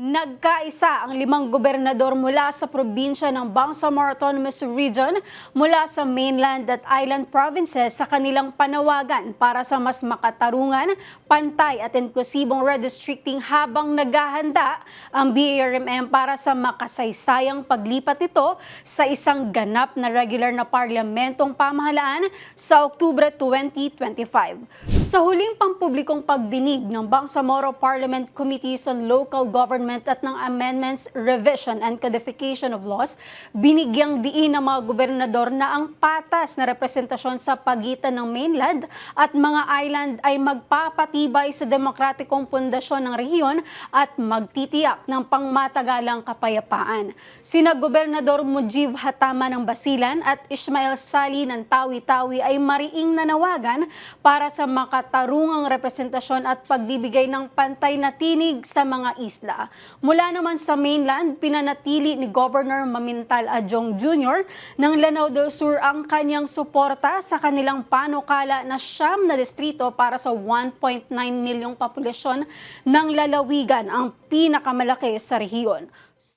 Nagkaisa ang limang gobernador mula sa probinsya ng Bangsamoro Autonomous Region mula sa mainland at island provinces sa kanilang panawagan para sa mas makatarungan, pantay at inklusibong redistricting habang naghahanda ang BARMM para sa makasaysayang paglipat nito sa isang ganap na regular na parlamentong pamahalaan sa Oktubre 2025. Sa huling pampublikong pagdinig ng Bangsamoro Parliament Committees on Local Government at ng Amendments, Revision and Codification of Laws, binigyang diin ng mga gobernador na ang patas na representasyon sa pagitan ng mainland at mga island ay magpapatibay sa demokratikong pundasyon ng rehiyon at magtitiyak ng pangmatagalang kapayapaan. Sina Gobernador Mujib Hatama ng Basilan at Ismail Sali ng Tawi-Tawi ay mariing nanawagan para sa makatarungang representasyon at pagbibigay ng pantay na tinig sa mga isla. Mula naman sa mainland, pinanatili ni Governor Mamintal Adjong Jr. ng Lanao del Sur ang kanyang suporta sa kanilang panukala na siyam na distrito para sa 1.9 milyong populasyon ng lalawigan ang pinakamalaki sa rehiyon.